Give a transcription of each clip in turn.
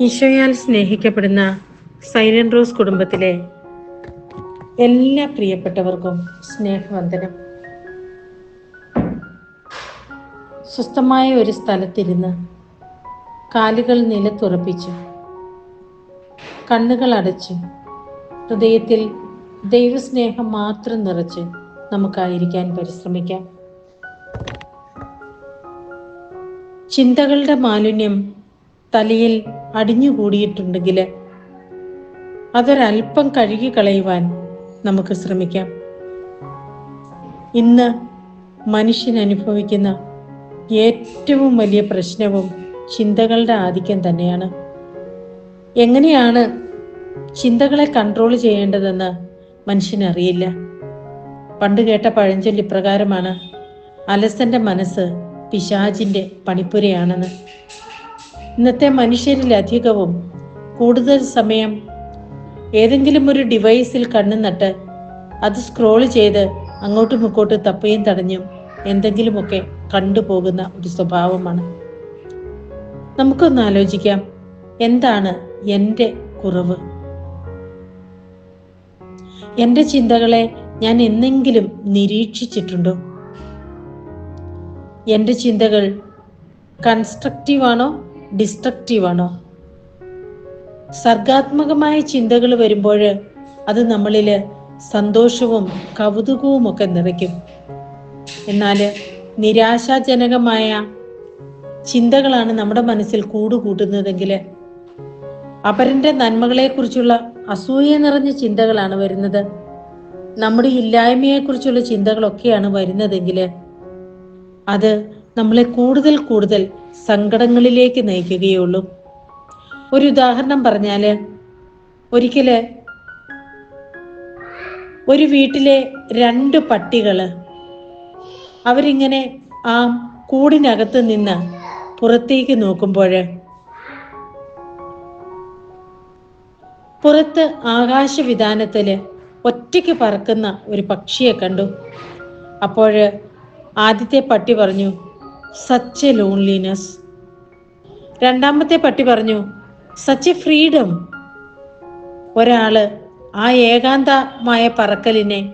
ഈശോയാൽ സ്നേഹിക്കപ്പെടുന്ന silent rose കുടുംബത്തിലെ എല്ലാ പ്രിയപ്പെട്ടവർക്കും സ്നേഹവന്ദനം. സ്വസ്ഥമായ ഒരു സ്ഥലത്തിരുന്ന് കാലുകൾ നിലത്തുറപ്പിച്ച് കണ്ണുകൾ അടച്ച് ഹൃദയത്തിൽ ദൈവസ്നേഹം മാത്രം നിറച്ച് നമുക്കായിരിക്കാൻ പരിശ്രമിക്കാം. ചിന്തകളുടെ മാലിന്യം തലയിൽ അടിഞ്ഞുകൂടിയിട്ടുണ്ടെങ്കിൽ അതൊരൽപ്പം കഴുകി കളയുവാൻ നമുക്ക് ശ്രമിക്കാം. ഇന്ന് മനുഷ്യൻ അനുഭവിക്കുന്ന ഏറ്റവും വലിയ പ്രശ്നവും ചിന്തകളുടെ ആധിക്യം തന്നെയാണ്. എങ്ങനെയാണ് ചിന്തകളെ കൺട്രോൾ ചെയ്യേണ്ടതെന്ന് മനുഷ്യനറിയില്ല. പണ്ട് കേട്ട പഴഞ്ചൊല്ലി പ്രകാരമാണ് അലസന്റെ മനസ്സ് പിശാചിന്റെ പണിപ്പുരയാണെന്ന്. ഇന്നത്തെ മനുഷ്യരിലധികവും കൂടുതൽ സമയം ഏതെങ്കിലും ഒരു ഡിവൈസിൽ കണ്ണു നട്ട് അത് സ്ക്രോൾ ചെയ്ത് അങ്ങോട്ടും ഇങ്ങോട്ടും തപ്പയും തടഞ്ഞും എന്തെങ്കിലുമൊക്കെ കണ്ടുപോകുന്ന ഒരു സ്വഭാവമാണ്. നമുക്കൊന്ന് ആലോചിക്കാം എന്താണ് എന്റെ കുറവ്? എന്റെ ചിന്തകളെ ഞാൻ എന്നെങ്കിലും നിരീക്ഷിച്ചിട്ടുണ്ടോ? എന്റെ ചിന്തകൾ കൺസ്ട്രക്റ്റീവ് ആണോ ഡിസ്ട്രക്റ്റീവ് ആണോ സർഗാത്മകമായ ചിന്തകൾ വരുമ്പോൾ അത് നമ്മളിൽ സന്തോഷവും കൗതുകവും ഒക്കെ നിറയ്ക്കും. എന്നാൽ നിരാശാജനകമായ ചിന്തകളാണ് നമ്മുടെ മനസ്സിൽ കൂടുകൂട്ടുന്നതെങ്കിൽ അപരന്റെ നന്മകളെക്കുറിച്ചുള്ള അസൂയ നിറഞ്ഞ ചിന്തകളാണ് വരുന്നത്. നമ്മുടെ ഇല്ലായ്മയെക്കുറിച്ചുള്ള ചിന്തകളൊക്കെയാണ് വരുന്നതെങ്കിൽ അത് നമ്മളെ കൂടുതൽ കൂടുതൽ സങ്കടങ്ങളിലേക്ക് നയിക്കുകയുള്ളൂ. ഒരു ഉദാഹരണം പറഞ്ഞാൽ ഒരിക്കൽ ഒരു വീട്ടിലെ രണ്ട് പട്ടികൾ അവരിങ്ങനെ ആ കൂടിനകത്ത് നിന്ന് പുറത്തേക്ക് നോക്കുമ്പോൾ പുറത്ത് ആകാശവിധാനത്തിൽ ഒറ്റയ്ക്ക് പറക്കുന്ന ഒരു പക്ഷിയെ കണ്ടു. അപ്പോൾ ആദ്യത്തെ പട്ടി പറഞ്ഞു സച്ച് എ ലോൺലിനെസ് രണ്ടാമത്തെ പട്ടി പറഞ്ഞു സച്ച് എ ഫ്രീഡം ഒരാൾ ആ ഏകാന്തമായ പറക്കലിനെ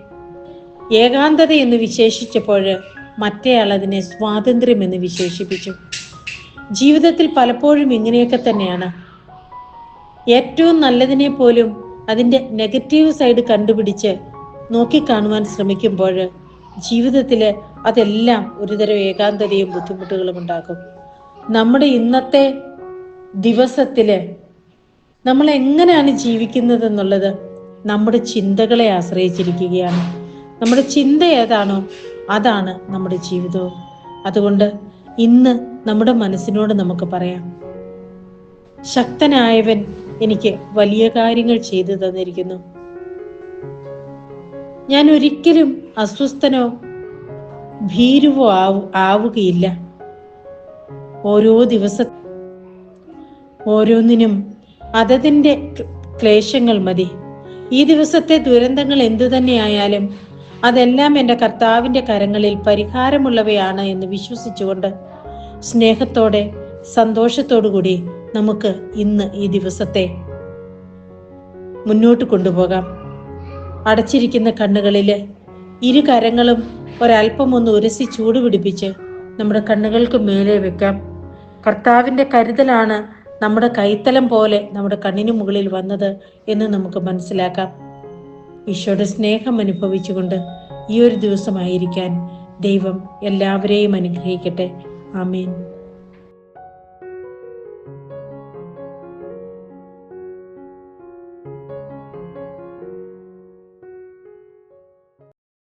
ഏകാന്തത എന്ന് വിശേഷിച്ചപ്പോൾ മറ്റേയാൾ അതിനെ സ്വാതന്ത്ര്യം എന്ന് വിശേഷിപ്പിച്ചു. ജീവിതത്തിൽ പലപ്പോഴും ഇങ്ങനെയൊക്കെ തന്നെയാണ്. ഏറ്റവും നല്ലതിനെ പോലും അതിന്റെ നെഗറ്റീവ് സൈഡ് കണ്ടുപിടിച്ച് നോക്കിക്കാണുവാൻ ശ്രമിക്കുമ്പോൾ ജീവിതത്തിൽ അതെല്ലാം ഒരുതരം ഏകാന്തതയും ബുദ്ധിമുട്ടുകളും ഉണ്ടാക്കും. നമ്മുടെ ഇന്നത്തെ ദിവസത്തിൽ നമ്മൾ എങ്ങനെയാണ് ജീവിക്കുന്നത് എന്നുള്ളത് നമ്മുടെ ചിന്തകളെ ആശ്രയിച്ചിരിക്കുകയാണ്. നമ്മുടെ ചിന്ത ഏതാണോ അതാണ് നമ്മുടെ ജീവിതവും. അതുകൊണ്ട് ഇന്ന് നമ്മുടെ മനസ്സിനോട് നമുക്ക് പറയാം. ശക്തനായവൻ എനിക്ക് വലിയ കാര്യങ്ങൾ ചെയ്തു തന്നിരിക്കുന്നു. ഞാൻ ഒരിക്കലും അസ്വസ്ഥനോ ഭീരുവോ ആവു ആവുകയില്ല. ഓരോ ദിവസ ഓരോന്നിനും അതതിന്റെ ക്ലേശങ്ങൾ മതി. ഈ ദിവസത്തെ ദുരന്തങ്ങൾ എന്തു തന്നെയായാലും അതെല്ലാം എന്റെ കർത്താവിന്റെ കരങ്ങളിൽ പരിഹാരമുള്ളവയാണ് എന്ന് വിശ്വസിച്ചുകൊണ്ട് സ്നേഹത്തോടെ സന്തോഷത്തോടു കൂടി നമുക്ക് ഇന്ന് ഈ ദിവസത്തെ മുന്നോട്ട് കൊണ്ടുപോകാം. അടച്ചിരിക്കുന്ന കണ്ണുകളിൽ ഇരു കരങ്ങളും ഒരല്പം ഒന്ന് ഉരസി ചൂടുപിടിപ്പിച്ച് നമ്മുടെ കണ്ണുകൾക്ക് മേലെ വെക്കാം. കർത്താവിന്റെ കരുതലാണ് നമ്മുടെ കൈത്തലം പോലെ നമ്മുടെ കണ്ണിന് മുകളിൽ വന്നത് എന്ന് നമുക്ക് മനസ്സിലാക്കാം. ഈശോയുടെ സ്നേഹം അനുഭവിച്ചുകൊണ്ട് ഈ ഒരു ദിവസമായിരിക്കാൻ ദൈവം എല്ലാവരെയും അനുഗ്രഹിക്കട്ടെ. ആമേൻ.